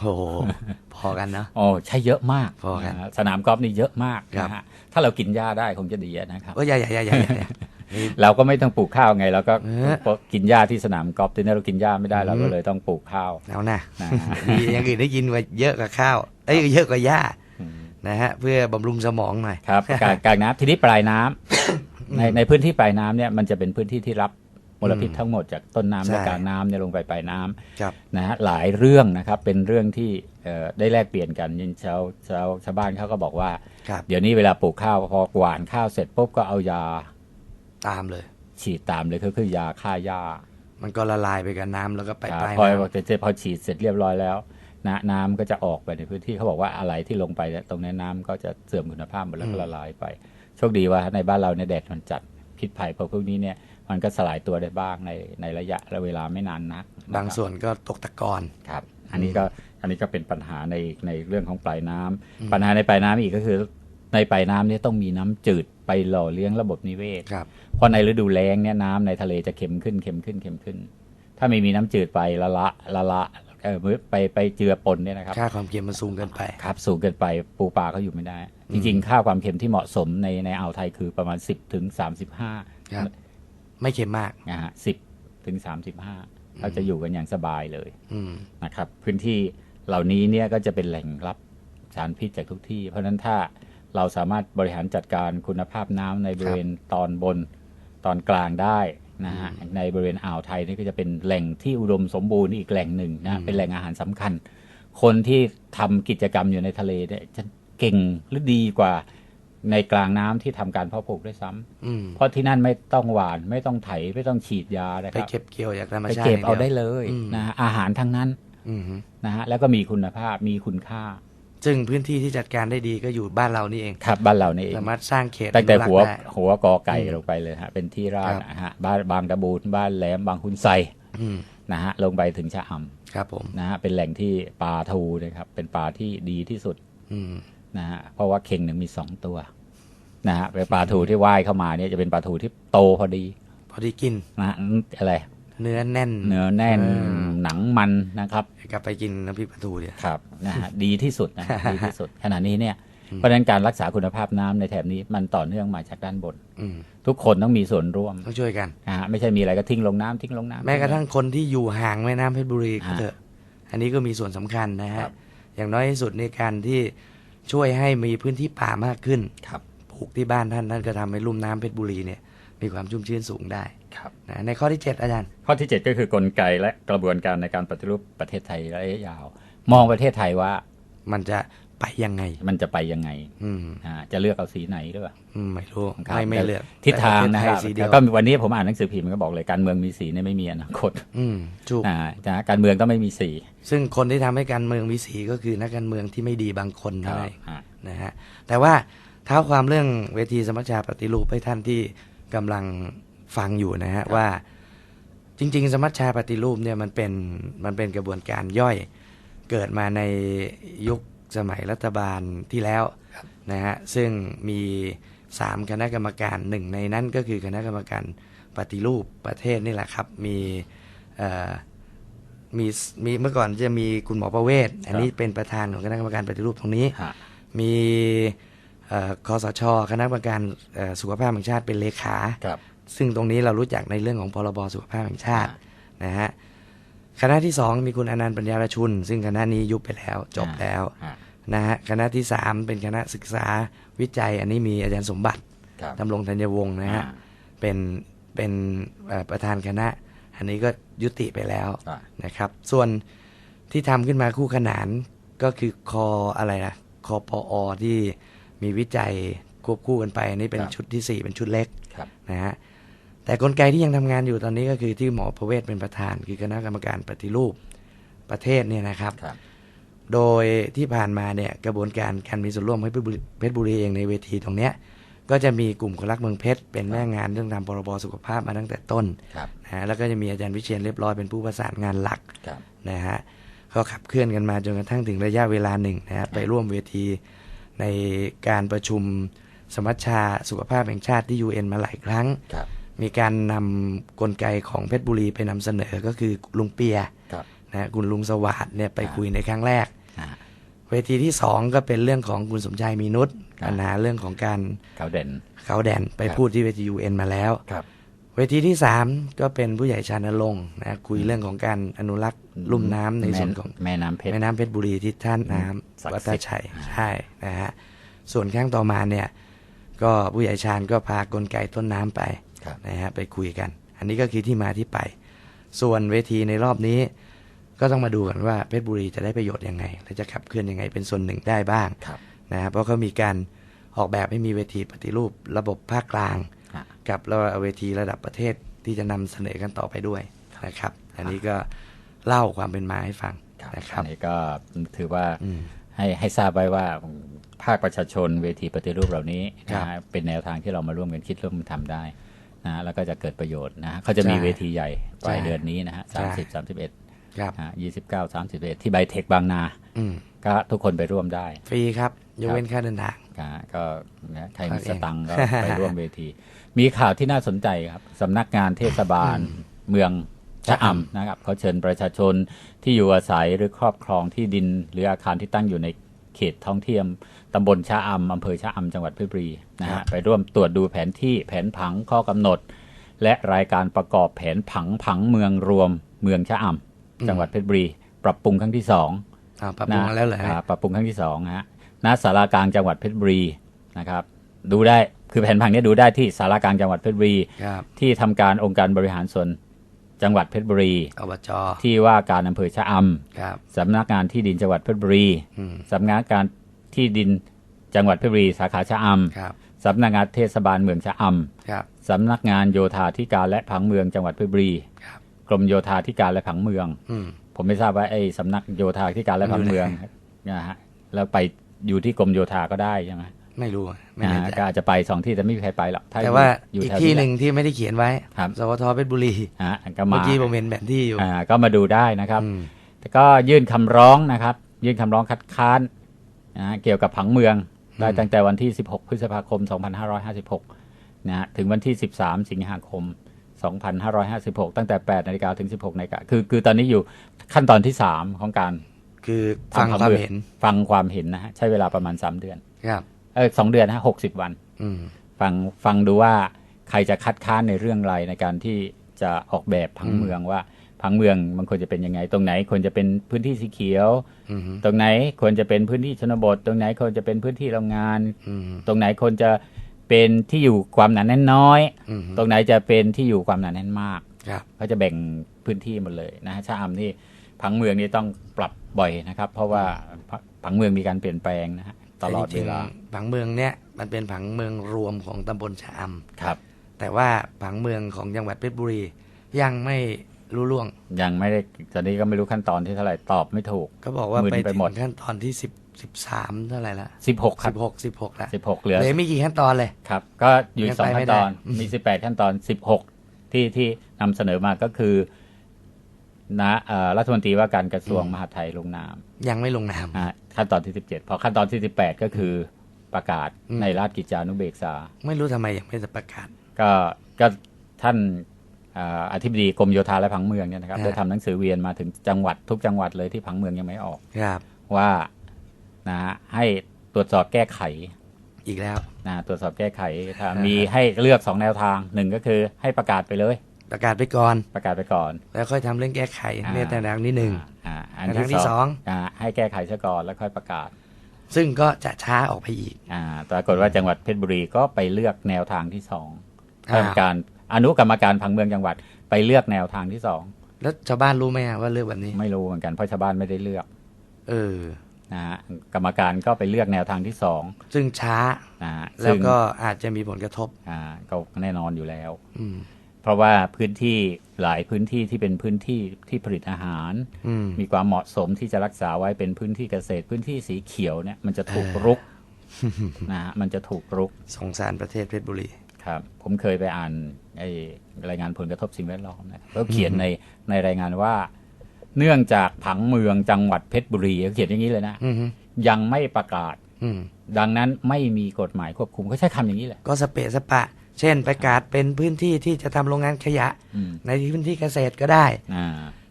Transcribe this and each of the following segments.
โอ้โหพอกันเนาะโอ้ใช้เยอะมากพอกันนะฮะสนามกอล์ฟนี่เยอะมากครับนะฮะถ้าเรากินหญ้าได้คงจะดีนะครับก็อย่าอย่าอย่าอย่าอย่าอย่านี่เราก็ไม่ต้องปลูกข้าวไงเราก็เออพอกินหญ้าที่สนามกอล์ฟทีนี้เรากินหญ้าไม่ได้เราก็อืมเลยต้องปลูกข้าวเอานะนะฮะมีอย่างอื่นได้ยินว่าเยอะกว่าข้าวเอ้ยเยอะกว่าหญ้าอืมนะฮะเพื่อบำรุงสมองหน่อยครับกลางกลางน้ำทีนี้ปลายน้ำในในพื้นที่ปลายน้ำเนี่ยมันจะเป็นพื้นที่ที่รับ มลพิษทั้งหมดจากต้นน้ำใช่และกลางน้ำเนี่ยลงไปปลายน้ำครับนะฮะหลายเรื่องนะครับเป็นเรื่องที่เอ่อได้แลกเปลี่ยนกันยินชาวชาวชาวบ้านเขาก็บอกว่าครับเดี๋ยวนี้เวลาปลูกข้าวพอหว่านข้าวเสร็จปุ๊บก็เอายาตามเลย ฉีดตามเลยก็คือยาฆ่าหญ้า มันก็ละลายไปกับน้ำแล้วก็ไปครับปลายพอน้พอพอฉีดเสร็จเรียบร้อยแล้วนะน้ำก็จะออกไปในพื้นที่เขาบอกว่าอะไรที่ลงไปเนี่ยตรงนี้น้ำก็จะเสื่อมคุณภาพหมดแล้วก็ละลายไป โชคดีว่าในบ้านเราเนี่ยแดดมันจัดพิษภัยพวกพวกนี้เนี่ย มันก็สลายตัวได้บ้างในในระยะและเวลาไม่นานนักำบางส่วนก็ตกตะกอนครับ อันนี้ก็อันนี้ก็เป็นปัญหาในในเรื่องของปลายน้ำปัญหาในปลายน้ำอีกก็คือ ในปลายน้ำเนี่ยต้องมีน้ำจืดไปหล่อเลี้ยงระบบนิเวศครับเพราะในฤดูแล้งเนี่ยน้ำในทะเลจะเค็มขึ้นเค็มขึ้นเค็มขึ้น ถ้าไม่มีน้ำจืดไปละละละละเออไปไปเจือปนเนี่ยนะครับค่าความเค็มมันสูงเกินไปครับ สูงเกินไปปูปลาก็อยู่ไม่ได้ จริงๆ ค่าความเค็มที่เหมาะสมในในอ่าวไทยคือประมาณ 10ถึง35ครับ ไม่เค็มมากนะฮะ10ถึง35เราจะอยู่กันอย่างสบายเลยอืมนะครับ พื้นที่เหล่านี้เนี่ยก็จะเป็นแหล่งรับสารพิษจากทุกที่ เพราะฉะนั้นถ้าเราสามารถบริหารจัดการคุณภาพน้ำในบริเวณตอนบนตอนกลางได้นะฮะในบริเวณอ่าวไทยนี่ก็จะเป็นแหล่งที่อุดมสมบูรณ์อีกแหล่งหนึ่งนะเป็นแหล่งอาหารสำคัญ คนที่ทำกิจกรรมอยู่ในทะเลเนี่ยจะเก่งหรือดีกว่า ในกลางน้ำที่ทำการเพาะปลูกด้วยซ้ำอืมเพราะที่นั่นไม่ต้องหวานไม่ต้องไถไม่ต้องฉีดยานะคไปรับเก็บเกี่ยวจากธรรมไปชาติเก็บย่งเอาวได้เลยอืมนะฮะอาหารทั้งนั้นอืมนะฮะแล้วก็มีคุณภาพมีคุณค่า ซึ่งพื้นที่ที่จัดการได้ดีก็อยู่บ้านเรานี่เองครับ บ้านเรานี่เองสามารถสร้างเขตตั้งแต่อนุรักษ์หัวได้หัวกอไก่อืมลงไปเลยฮะเป็นที่ราบครับนะฮะบ้านบางตะบูนบ้านแหลมบางคุณไซอืมนะฮะลงไปถึงชะอครับผมำนะฮะเป็นแหล่งที่ปลาทูนะครับเป็นปลาที่ดีที่สุดอืม นะฮะเพราะว่าเข่งหนึ่งมีสองตัวนะฮะเป็นปลาทูที่ว่ายเข้ามาเนี่ยจะเป็นปลาทูที่โตพอดี พอดีกินนะฮะอะไร เนื้อแน่น เนื้อแน่นเออหนังมันนะครับกลับไปกินน้ำพริกปลาทูเนี่ยครับนะฮะดีที่สุดนะดีที่สุดขณะนี้เนี่ยเพราะฉะนั้นการรักษาคุณภาพน้ำในแถบนี้มันต่อเนื่องมาจากด้านบนอืมทุกคนต้องมีส่วนร่วมต้องช่วยกันนะฮะไม่ใช่มีอะไรก็ทิ้งลงน้ำทิ้งลงน้ำแม้กระทั่งคนที่อยู่ห่างแม่น้ำเพชรบุรีก็ฮะเถอะอันนี้ก็มีส่วนสำคัญนะครัฮะบอย่างน้อยที่สุดในการที่ ช่วยให้มีพื้นที่ป่ามากขึ้นครับปลูกที่บ้านท่านท่านก็ทำให้ลุ่มน้ำเพชรบุรีเนี่ยมีความชุ่มชื้นสูงได้ครับนะในข้อที่เจ็ดอาจารย์ ข้อที่ 7 ก็คือกลไกและกระบวนการในการปฏิรูปประเทศไทยระยะยาว มองประเทศไทยว่า มันจะ ไปยังไง มันจะไปยังไงอืมอ่าจะเลือกเอาสีไหนหรือเปล่าอืมไม่รู้ครับไม่ไม่เลือกทิศทางนะคแต่รับปเทศไทยสีเดียแล้ววก็วันนี้ผมอ่านหนังสือพิมพ์มันก็บอกเลยการเมืองมีสีเนี่ยไม่มีอนาคตอืมถูกอ่านะการเมืองต้องไม่มีสี ซึ่งคนที่ทำให้การเมืองมีสีก็คือนักการเมืองที่ไม่ดีบางคนเท่านั้นเองอ่านะฮะแต่ว่าเท้าความเรื่องเวทีสมัชชาปฏิรูปให้ท่านที่กำลังฟังอยู่นะฮะว่าจริง ๆ สมัชชาปฏิรูปเนี่ยมันเป็นมันเป็นกระบวนการย่อยเกิดมาในยุค สมัยรัฐบาลที่แล้วนะฮะซึ่งมีสามคณะกรรมการหนึ่งในนั้นก็คือคณะกรรมการปฏิรูปประเทศนี่แหละครับ มีเอ่อมีมีเมื่อก่อนจะมีคุณหมอประเวศ อันนี้เป็นประธานของคณะกรรมการปฏิรูปตรงนี้ฮะมีเอ่อคอสช คณะกรรมการเอ่อสุขภาพแห่งชาติเป็นเลขาครับซึ่งตรงนี้เรารู้จักในเรื่องของพรบสุขภาพแห่งชาตินะฮะ คณะที่สองมีคุณอนันต์ปัญญารชุน ซึ่งคณะนี้ยุบไปแล้วจบแล้วอ่านะฮะคณะที่สามเป็นคณะศึกษาวิจัย อันนี้มีอาจารย์สมบัติครับดำรงธัญวงศ์นะฮะอ่าเป็นเป็นเอ่อประธานคณะ อันนี้ก็ยุติไปแล้วอ่านะครับ ส่วนที่ทำขึ้นมาคู่ขนานก็คือคออะไรนะคอปอที่มีวิจัยควบคู่กันไปอันนี้เป็นครับชุดที่ 4 เป็นชุดเล็กครับนะฮะ แต่กลไกที่ยังทำงานอยู่ตอนนี้ก็คือที่หมอประเวศเป็นประธาน คือคณะกรรมการปฏิรูปประเทศเนี่ยนะครับครับโดยที่ผ่านมาเนี่ยกระบวนการการมีส่วนร่วมให้เพชรบุรีเพชรบุรีเองในเวทีตรงเนี้ยก็จะมีกลุ่มคนรักเมืองเพชรเป็นแม่งานเรื่องทำพรบสุขภาพมาตั้งแต่ต้นครับนะฮะแล้วก็จะมีอาจารย์วิเชียนเรียบร้อยเป็นผู้ประสานงานหลักครับนะฮะก็ขับเคลื่อนกันมาจนกระทั่งถึงระยะเวลาหนึ่งนะฮะไปร่วมเวทีในการประชุมสมัชชาสุขภาพแห่งชาติที่ UN มาหลายครั้งครับ มีการนำกลไกของเพชรบุรีไปนำเสนอก็คือลุงเปียครับนะฮะคุณลุงสวัสดเนี่ยไปครับคุยในครั้งแรกอ่าเวทีที่สองก็เป็นเรื่องของคุณสมชายมีนุษย์ครับปัญหาเรื่องของการเขาเด่นเขาแดนไปครับพูดที่เวทียูเอ็นมาแล้วครับเวทีที่สามก็เป็นผู้ใหญ่ชานลงค์นะคุยเรื่องของการอนุรักษ์ลุ่มน้ำในส่วนของแม่น้ำเพชรแม่น้ำเพชรบุรีที่ท่านน้ศักำดิ์สิทธิ์วัดตาชัยใช่นะฮะส่วนครั้งต่อมาเนี่ย ก็ผู้ใหญ่ชาญก็พากลไกต้นน้ำไปครับ นะฮะไปคุยกัน อันนี้ก็คือที่มาที่ไป ส่วนเวทีในรอบนี้ ก็ต้องมาดูกันว่าเพชรบุรีจะได้ประโยชน์ยังไง และจะขับเคลื่อนยังไงเป็นส่วนหนึ่งได้บ้างครับนะฮะเพราะเขามีการออกแบบให้มีเวทีปฏิรูประบบภาคกลางอะกับแล้วเวทีระดับประเทศที่จะนำเสนอกันต่อไปด้วยนะครับ อันนี้ก็เล่าความเป็นมาให้ฟังนะครับอันนี้ก็ถือว่าอืมให้ให้ทราบไว้ว่าภาคประชาชนเวทีปฏิรูปเหล่านี้ครับนะฮะเป็นแนวทางที่เรามาร่วมกันคิดร่วมกันทำได้ นะฮะแล้วก็จะเกิดประโยชน์นะฮะเขาจะมีใช่เวทีใหญ่ปลายใช่เดือนนี้นะฮะใช่สามสิบสามสิบเอ็ดครับยี่สิบเก้าสามสิบเอ็ดที่ไบเทคบางนาอืมก็ทุกคนไปร่วมได้ ฟรีครับยกเว้นค่าเดินทางนะฮะก็นะใครมีครับสตังค์ก็เองไปร่วมเวที มีข่าวที่น่าสนใจครับสำนักงานเทศบาลเมืองชะอำนะครับเขาเชิญประชาชนที่อยู่อาศัยหรือครอบครองที่ดินหรืออาคารที่ตั้งอยู่ใน เขตท้องเที่ยมตำบลชะอำอำเภอชะอำจังหวัดเพชรบุรีนะครัฮะบไปร่วมตรวจดูแผนที่แผนผังข้อกำหนด และรายการประกอบแผนผังผังเมืองรวมเมืองชะอำจังหวัดเพชรบุรี ปรับปรุงครั้งที่สองอ่าปรับปรุงมาแล้วเหรอฮะาปรับปรุงครั้งที่สองฮะณสารากลางจังหวัดเพชรบุรีนะครับ ดูได้คือแผนผังเนี้ดูได้ที่สารากลางจังหวัดเพชรบุรีครับที่ทำการองค์การบริหารส่วน จังหวัดเพชรบุรีอบจที่ว่าการอำเภอชะอครับำสำนักงานที่ดินจังหวัดเพชรบุรีอืมสำนักงานที่ดินจังหวัดเพชรบุรีสาขาชะอครับำสำนักงานเทศบาลเมืองชะอครับำสำนักงานโยธาธิการและผังเมืองจังหวัดเพชรบุรีครับกรมโยธาธิการและผังเมืองอืมผมไม่ทราบว่าไอ้สำนักโยธาธิการและผังเมืองนะฮะแล้วไปอยู่ที่กรมโยธาก็ได้ใช่ไหม ไม่รู้อะไม่นะแน่ฮะใจก็อาจจะไปสองที่แต่ไม่มีใครไปหรอกถ้แต่ว่าอยู่อีกแถวที่หนึ่งที่ไม่ได้เขียนไว้ครับสวทเพชรบุรีฮะก็มาเมื่อกี้ผมเห็นแผนที่อยู่อ่าก็มาดูได้นะครับอืมแต่ก็ยื่นคำร้องนะครับ ยื่นคำร้องคัดค้านนะฮะเกี่ยวกับผังเมืองได้ตั้งแต่วันที่ 16 พฤษภาคม 2556นะฮะถึงวันที่ 13 สิงหาคม 2556 ตั้งแต่ 8 นาฬิกาถึง 16 นาฬิกาคือ คือตอนนี้อยู่ขั้นตอนที่ 3 ของการ คือฟังทำความมือเห็น ฟังความเห็นนะฮะ ใช้เวลาประมาณ 3 เดือน ครับเออสองเดือนนะฮะ60วันอืมฟังฟังดูว่าใครจะคัดค้านในเรื่องอะไรในการที่จะออกแบบผังอืมเมืองว่าผังเมืองมันควรจะเป็นยังไง ตรงไหนควรจะเป็นพื้นที่สีเขียวอืมตรงไหนควรจะเป็นพื้นที่ชนบท ตรงไหนควรจะเป็นพื้นที่โรงงานอืมตรงไหนควรจะเป็นที่อยู่ความหนาแน่นน้อยอืมตรงไหนจะเป็นที่อยู่ความหนาแน่นมากครับเขาจะแบ่งพื้นที่หมดเลยนะฮะชะอำนี่ผังเมืองนี่ต้องปรับบ่อยนะครับ เพราะว่าผังเมืองมีการเปลี่ยนแปลงนะฮะ ตลอดจเวริงลาๆผังเมืองเนี่ยมันเป็นผังเมืองรวมของตำบลชะอำครับ แต่ว่าผังเมืองของจังหวัดเพชรบุรี ยังไม่รู้ล่วง ยังไม่ได้ตอนนี้ก็ไม่รู้ขั้นตอนที่เท่าไหร่ตอบไม่ถูกเขาบอกว่ามึนไปไปถึงหมดขั้นตอนที่สิบสิบสามเท่าไหร่ละสิบหกครัสิบบหกสิบหกละสิบหกเหลือเหลือไม่กี่ขั้นตอนเลยครับ ก็อยู่ยังสองไปไม่ขั้นตอนได้มีสิบแปดขั้นตอนสิบหกที่ที่นำเสนอมาก็คือ นะเอ่อรัฐมนตรีว่าการกระทรวงมหาดไทยลงนาม ยังไม่ลงนามอะขั้นตอนที่สิบเจ็ดพอขั้นตอนที่สิบแปดก็คือประกาศอืมในราชกิจจานุเบกษา ไม่รู้ทำไมยังไม่ได้ประกาศ ก็ก็ท่านอ่าอธิบดีกรมโยธาและผังเมืองเนี่ยนะครับฮะได้ทำหนังสือเวียนมาถึงจังหวัดทุกจังหวัดเลยที่ผังเมืองยังไม่ออกครับว่านะฮะให้ตรวจสอบแก้ไขอีกแล้วนะตรวจสอบแก้ไขถ้าฮะมีให้เลือกสองแนวทางหนึ่งก็คือให้ประกาศไปเลย ประกาศไปก่อน ประกาศไปก่อน แล้วค่อยทำเรื่องแก้ไขอ่าในแต่ละนี้หนึ่งอ่าอันแต่ทางที่ที่สสอองงอ่าให้แก้ไขซะก่อนแล้วค่อยประกาศ ซึ่งก็จะช้าออกไปอีกอ่าปรากฏว่าจังหวัดเพชรบุรีก็ไปเลือกแนวทางที่สองอ้าวทำการอนุกรรมการผังเมืองจังหวัดไปเลือกแนวทางที่สองแล้วชาวบ้านรู้ไหมอะว่าเลือกแบบนี้ ไม่รู้เหมือนกันเพราะชาวบ้านไม่ได้เลือก เออนะฮะกรรมการก็ไปเลือกแนวทางที่สองซึ่งช้านะฮะแล้วซึ่งก็อาจจะมีผลกระทบอ่าก็แน่นอนอยู่แล้ว อืม เพราะว่าพื้นที่หลายพื้นที่ที่เป็นพื้นที่ที่ผลิตอาหารอืมมีความเหมาะสมที่จะรักษาไว้เป็นพื้นที่เกษตร พื้นที่สีเขียวเนี่ยมันจะถูกเออรุกนะฮะมันจะถูกรุกสงสารประเทศเพชรบุรีครับผมเคยไปอ่านไอ้รายงานผลกระทบสิ่งแวดล้อมนะเขาเขียนในในรายงานว่า เนื่องจากผังเมืองจังหวัดเพชรบุรีเขาเขียนอย่างนี้เลยนะอืมฮึยังไม่ประกาศอืมดังนั้นไม่มีกฎหมายควบคุมเขาใช้คำอย่างนี้แหละก็สเปะสปะ เช่นประกาศเป็นพื้นที่ที่จะทำโรงงานขยะอืมในพื้นที่เกษตรก็ได้อ่า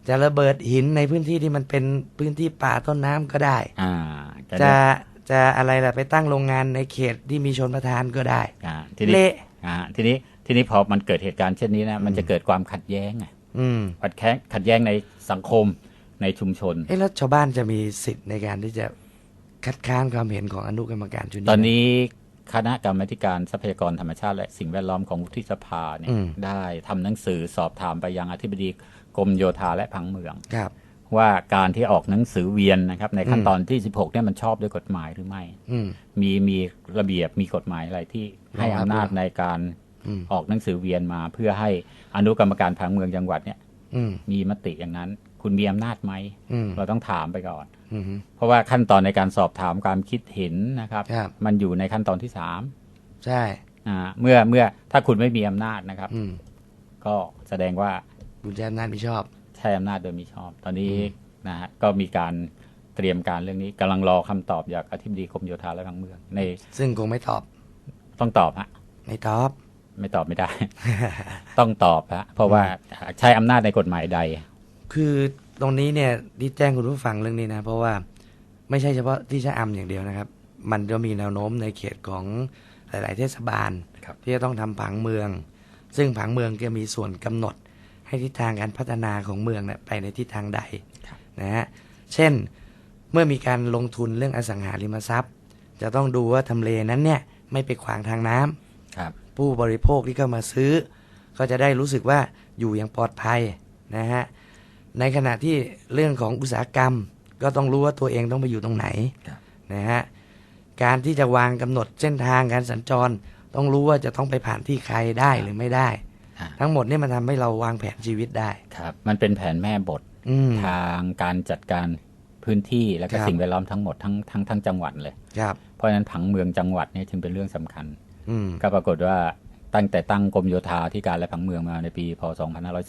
จะระเบิดหินในพื้นที่ที่มันเป็นพื้นที่ป่าต้นน้ำก็ได้อ่าก็จะได้จะอะไรล่ะไปตั้งโรงงานในเขตที่มีชนประทานก็ได้อ่าทีนี้เละอ่าทีนี้ทีนี้พอมันเกิดเหตุการณ์เช่นนี้นะมันจะเกิดความขัดแย้งไงอืมขัดแย้งขัดแย้งในสังคมในชุมชนเอ๊ะแล้วชาวบ้านจะมีสิทธิ์ในการที่จะคัดค้านความเห็นของอนุกรรมการชุดนี้ตอนไหมนี้ คณะกรรมาธิการทรัพยากรธรรมชาติ และสิ่งแวดล้อมของวุฒิสภาเนี่ยอืมได้ทำหนังสือสอบถามไปยังอธิบดีกรมโยธาและผังเมืองครับ ว่าการที่ออกหนังสือเวียนนะครับ ในขั้นอืมตอนที่ 16เนี่ยมันชอบด้วยกฎหมายหรือไม่อืมมีมีระเบียบมีกฎหมายอะไรที่ให้รองรับอำนาจด้วยในการอืมออกหนังสือเวียนมา เพื่อให้อนุกรรมการผังเมืองจังหวัดเนี่ยอืมมีมติอย่างนั้น คุณมีอำนาจไหมอืมเราต้องถามไปก่อนอืมเพราะว่าขั้นตอนในการสอบถามความคิดเห็นนะครับครับมันอยู่ในขั้นตอนที่สามใช่อ่าเมื่อเมื่อถ้าคุณไม่มีอำนาจนะครับอืมก็แสดงว่าคุณใช้อำนาจไม่ชอบ ใช้อำนาจโดยมิชอบ ตอนนี้นะฮะก็มีการเตรียมการเรื่องนี้กำลังรอคำตอบจากอธิบดีกรมโยธาและผังเมืองใน ซึ่งคงไม่ตอบ ต้องตอบฮะไม่ตอบ ไม่ตอบไม่ได้ ต้องตอบฮะเพราะว่าใช้อำนาจในกฎหมายใด คือตรงนี้เนี่ยที่แจ้งคุณผู้ฟังเรื่องนี้นะ เพราะว่าไม่ใช่เฉพาะที่ชะอำอย่างเดียวนะครับ มันจะมีแนวโน้มในเขตของหลาย ๆ เทศบาลครับที่จะต้องทำผังเมือง ซึ่งผังเมืองจะมีส่วนกำหนดให้ทิศทางการพัฒนาของเมืองเนี่ยไปในทิศทางใดนะฮะเช่นเมื่อมีการลงทุนเรื่องอสังหาริมทรัพย์ จะต้องดูว่าทำเลนั้นเนี่ยไม่ไปขวางทางน้ำครับผู้บริโภคที่เข้ามาซื้อ ก็จะได้รู้สึกว่าอยู่อย่างปลอดภัยนะฮะ ในขณะที่เรื่องของอุตสาหกรรม ก็ต้องรู้ว่าตัวเองต้องไปอยู่ตรงไหนครับนะฮะการที่จะวางกำหนดเส้นทางการสัญจร ต้องรู้ว่าจะต้องไปผ่านที่ใครได้หรือไม่ได้อ่าทั้งหมดเนี่ยมันทำให้เราวางแผนชีวิตได้ครับ มันเป็นแผนแม่บทอืมทางการจัดการพื้นที่และก็ครับสิ่งแวดล้อมทั้งหมดทั้งทั้งทั้งจังหวัดเลยครับเพราะฉะนั้นผังเมืองจังหวัดเนี่ยจึงเป็นเรื่องสำคัญอืมก็ปรากฏว่า ตั้งแต่ตั้งกรมโยธาธิการและผังเมืองมาในปีพศ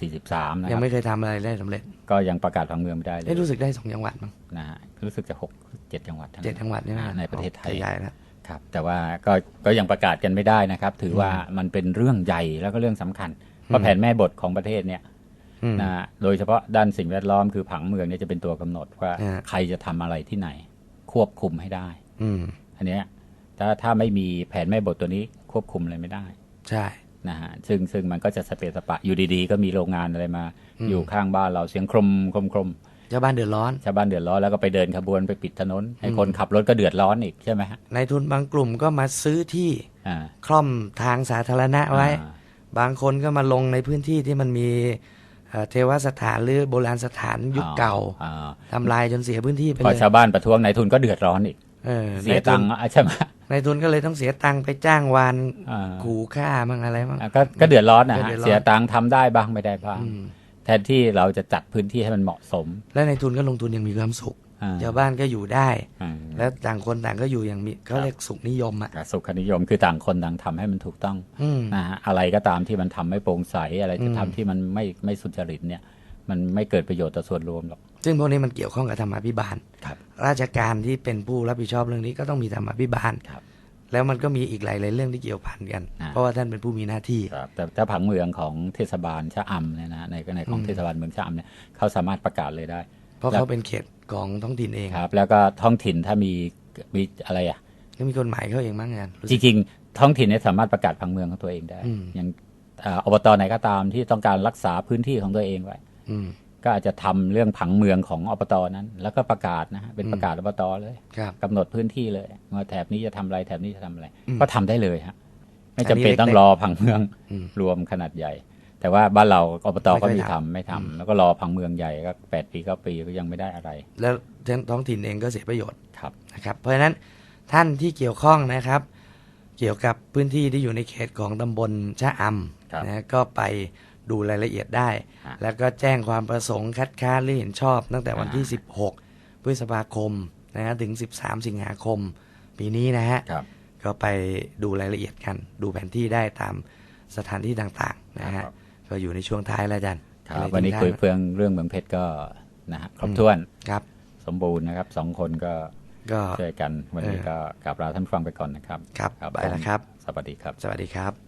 2543 นะคยังรับไม่เคยทำอะไรได้สำเร็จ ก็ยังประกาศผังเมืองไม่ได้เลได้ยรู้สึกได้สองจังหวัดมั้งนะฮะรู้สึกจะหกเจ็ดจังหวัดท่านั้นเจ็ดจังหวัดเนี่ยนะอ่าในประเทศไทยใหญ่แล้วครับแต่ว่าก็ก็ยังประกาศกันไม่ได้นะครับ ถือว่ามันเป็นเรื่องใหญ่แล้วก็เรื่องสำคัญเพราะแผนแม่บทของประเทศเนี่ยอืมนะฮะโดยเฉพาะด้านสิ่งแวดล้อมคือผังเมืองเนี่ยจะเป็นตัวกำหนดว่าอ่าใครจะทำอะไรที่ไหน ควบคุมให้ได้ อืมอันเนี้ยถ้าถ้าไม่มีแผนแม่บทตัวนี้ควบคุมอะไรไม่ได้ ใช่นะฮะซึ่งซึ่งมันก็จะสเปซสปะอยู่ดีๆ ก็มีโรงงานอะไรมาอืมอยู่ข้างบ้านเราเสียงครมครมครมชาวบ้านเดือดร้อนชาวบ้านเดือดร้อนแล้วก็ไปเดินขบวนไปปิดถนนให้คนขับรถก็เดือดร้อนอีกใช่ไหมฮะในทุนบางกลุ่มก็มาซื้อที่อ่าคล่อมทางสาธารณะไว้อ่าบางคนก็มาลงในพื้นที่ที่มันมีเอ่อเทวสถานหรือโบราณสถานยุคเก่าอ่าทำลายจนเสียพื้นที่ไปพอเลยชาวบ้านประท้วงนายทุนก็เดือดร้อนอีกเออเสียนายทุตันงค์อะใช่ไหม นายทุนก็เลยต้องเสียตังค์ไปจ้างวานอ่าขู่ฆ่ามั่งอะไรมั่งอะก็ก็เดือดร้อนนะก็ฮะเดือดร้อนเสียตังค์ทำได้บ้างไม่ได้บ้างอืมแทนที่เราจะจัดพื้นที่ให้มันเหมาะสม และนายทุนก็ลงทุนอย่างมีความสุขอ่าชาวบ้านก็อยู่ได้อ่าแล้วต่างคนต่างก็อยู่อย่างมีเขาเรียกสุขนิยมอะสุขนิยมคือต่างคนต่างทำให้มันถูกต้องอืมนะฮะอะไรก็ตามที่มันทำไม่โปร่งใสอะไรจะอืมทำที่มันไม่ไม่สุจริตเนี่ย มันไม่เกิดประโยชน์ต่อส่วนรวมหรอก ซึ่งพวกนี้มันเกี่ยวข้องกับธรรมาภิบาลครับ ราชการที่เป็นผู้รับผิดชอบเรื่องนี้ก็ต้องมีธรรมาภิบาลครับ แล้วมันก็มีอีกหลายๆเรื่องที่เกี่ยวพันกันอ่าเพราะว่าท่านเป็นผู้มีหน้าที่ครับแต่แต่ผังเมืองของเทศบาลชะอำเนี่ยนะในในของอืมเทศบาลเมืองชะอำเนี่ยเขาสามารถประกาศเลยได้ เพราะแล้วเขาเป็นเขตของท้องถิ่นเองครับ แล้วก็ท้องถิ่นถ้ามีมีอะไรอะก็มีกฎหมายเขาเองมั้งงานรู้จสึกริงๆท้องถิ่นเนี่ยสามารถประกาศผังเมืองของตัวเองได้อืมอย่างอ่าอบตไหนก็ตามที่ต้องการรักษาพื้นที่ของตัวเองไว้อืม ก็อาจจะทำเรื่องผังเมืองของอบตนั้น แล้วก็ประกาศนะฮะเป็นอืมประกาศอบตเลยครับกำหนดพื้นที่เลยว่าแถบนี้จะทำอะไรแถบนี้จะทำอะไรอืมก็ทำได้เลยฮะไม่อันจำนี้เป็นต้องเล็กๆรอผังเมืองอืมรวมขนาดใหญ่ แต่ว่าบ้านเราอบตไม่ค่ก็อยมีทำทำไม่ทำแล้วก็รอผังเมืองใหญ่ก็แปดปีเก้าปีก็ยังไม่ได้อะไร แล้วท้องถิ่นเองก็เสียประโยชน์ครับนะครับ เพราะฉะนั้นท่านที่เกี่ยวข้องนะครับ เกี่ยวกับพื้นที่ที่อยู่ในเขตของตำบลชะอครับำนะก็ไป ดูรายละเอียดได้ฮะแล้วก็แจ้งความประสงค์คัดค้านหรือเห็นชอบ ตั้งแต่วันที่อ่า16 พฤษภาคมนะฮะถึง 13 สิงหาคม ปีนี้นะฮะครับก็ไปดูรายละเอียดกัน ดูแผนที่ได้ตามสถานที่ต่างๆนะฮะครับก็อยู่ในช่วงท้ายแล้วอาจันครับวันนี้คุยเพื่องเรื่องเมืองเพชรก็นะฮะครบถ้วนครับ สมบูรณ์นะครับสองคนก็ก็ช่วยกันวันนี้เออก็กลับลาท่านผู้ฟังไปก่อนนะครับ ครับไปแล้วครับ สวัสดีครับ สวัสดีครับ